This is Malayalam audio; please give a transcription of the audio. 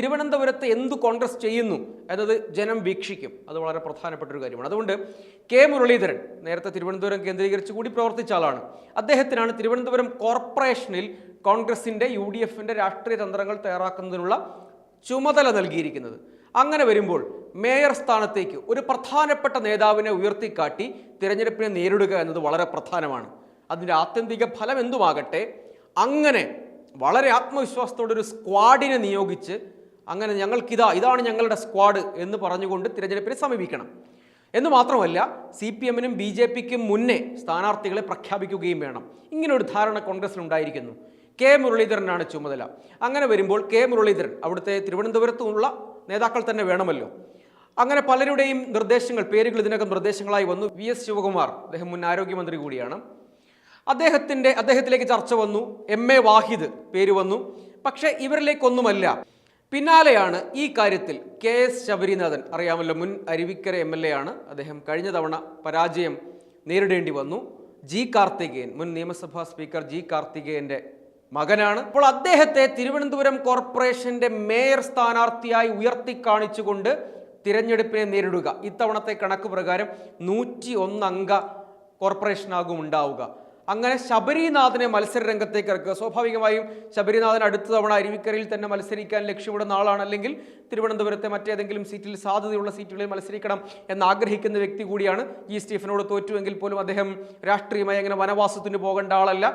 തിരുവനന്തപുരത്ത് എന്ത് കോൺഗ്രസ് ചെയ്യുന്നു എന്നത് ജനം വീക്ഷിക്കും. അത് വളരെ പ്രധാനപ്പെട്ട ഒരു കാര്യമാണ്. അതുകൊണ്ട് കെ മുരളീധരൻ നേരത്തെ തിരുവനന്തപുരം കേന്ദ്രീകരിച്ച് കൂടി പ്രവർത്തിച്ച ആളാണ്. അദ്ദേഹത്തിനാണ് തിരുവനന്തപുരം കോർപ്പറേഷനിൽ കോൺഗ്രസിന്റെ യു ഡി എഫിന്റെ രാഷ്ട്രീയ തന്ത്രങ്ങൾ തയ്യാറാക്കുന്നതിനുള്ള ചുമതല നൽകിയിരിക്കുന്നത്. അങ്ങനെ വരുമ്പോൾ മേയർ സ്ഥാനത്തേക്ക് ഒരു പ്രധാനപ്പെട്ട നേതാവിനെ ഉയർത്തിക്കാട്ടി തിരഞ്ഞെടുപ്പിനെ നേരിടുക എന്നത് വളരെ പ്രധാനമാണ്. അതിന്റെ ആത്യന്തിക ഫലം എന്തുമാകട്ടെ അങ്ങനെ വളരെ ആത്മവിശ്വാസത്തോടെ ഒരു സ്ക്വാഡിനെ നിയോഗിച്ച് അങ്ങനെ ഞങ്ങൾക്കിതാ ഇതാണ് ഞങ്ങളുടെ സ്ക്വാഡ് എന്ന് പറഞ്ഞുകൊണ്ട് തിരഞ്ഞെടുപ്പിനെ സമീപിക്കണം. എന്ന് മാത്രമല്ല സി പി എമ്മിനും ബി ജെ പിക്കും മുന്നേ സ്ഥാനാർത്ഥികളെ പ്രഖ്യാപിക്കുകയും വേണം. ഇങ്ങനൊരു ധാരണ കോൺഗ്രസിനുണ്ടായിരിക്കുന്നു കെ മുരളീധരനാണ് ചുമതല. അങ്ങനെ വരുമ്പോൾ കെ മുരളീധരൻ അവിടുത്തെ തിരുവനന്തപുരത്തുള്ള നേതാക്കൾ തന്നെ വേണമല്ലോ. അങ്ങനെ പലരുടെയും നിർദ്ദേശങ്ങൾ പേരുകൾ ഇതിനകം നിർദ്ദേശങ്ങളായി വന്നു. വി എസ് ശിവകുമാർ അദ്ദേഹം മുൻ ആരോഗ്യമന്ത്രി കൂടിയാണ്. അദ്ദേഹത്തിന്റെ അദ്ദേഹത്തിലേക്ക് ചർച്ച വന്നു. എം എ വാഹിദ് പേര് വന്നു. പക്ഷേ ഇവരിലേക്കൊന്നുമല്ല. പിന്നാലെയാണ് ഈ കാര്യത്തിൽ കെ എസ് ശബരിനാഥൻ. അറിയാമല്ലോ മുൻ അരുവിക്കര എം എൽ എ ആണ്. അദ്ദേഹം കഴിഞ്ഞ തവണ പരാജയം നേരിടേണ്ടി വന്നു. ജി കാർത്തികേയൻ മുൻ നിയമസഭാ സ്പീക്കർ ജി കാർത്തികേയന്റെ മകനാണ്. അപ്പോൾ അദ്ദേഹത്തെ തിരുവനന്തപുരം കോർപ്പറേഷന്റെ മേയർ സ്ഥാനാർത്ഥിയായി ഉയർത്തി കാണിച്ചുകൊണ്ട് തിരഞ്ഞെടുപ്പിനെ നേരിടുക. ഇത്തവണത്തെ കണക്ക് പ്രകാരം നൂറ്റി ഒന്നംഗ കോർപ്പറേഷനാകും ഉണ്ടാവുക. അങ്ങനെ ശബരിനാഥനെ മത്സര രംഗത്തേക്ക് ഇറക്കുക. സ്വാഭാവികമായും ശബരിനാഥൻ അടുത്ത തവണ അരുവിക്കരയിൽ തന്നെ മത്സരിക്കാൻ ലക്ഷ്യമിടുന്ന ആളാണ്. അല്ലെങ്കിൽ തിരുവനന്തപുരത്തെ മറ്റേതെങ്കിലും സീറ്റിൽ സാധ്യതയുള്ള സീറ്റുകളിൽ മത്സരിക്കണം എന്ന് ആഗ്രഹിക്കുന്ന വ്യക്തി കൂടിയാണ് ജി സ്റ്റീഫനോട് തോറ്റുവെങ്കിൽ പോലും അദ്ദേഹം രാഷ്ട്രീയമായി അങ്ങനെ വനവാസത്തിന് പോകേണ്ട ആളല്ല.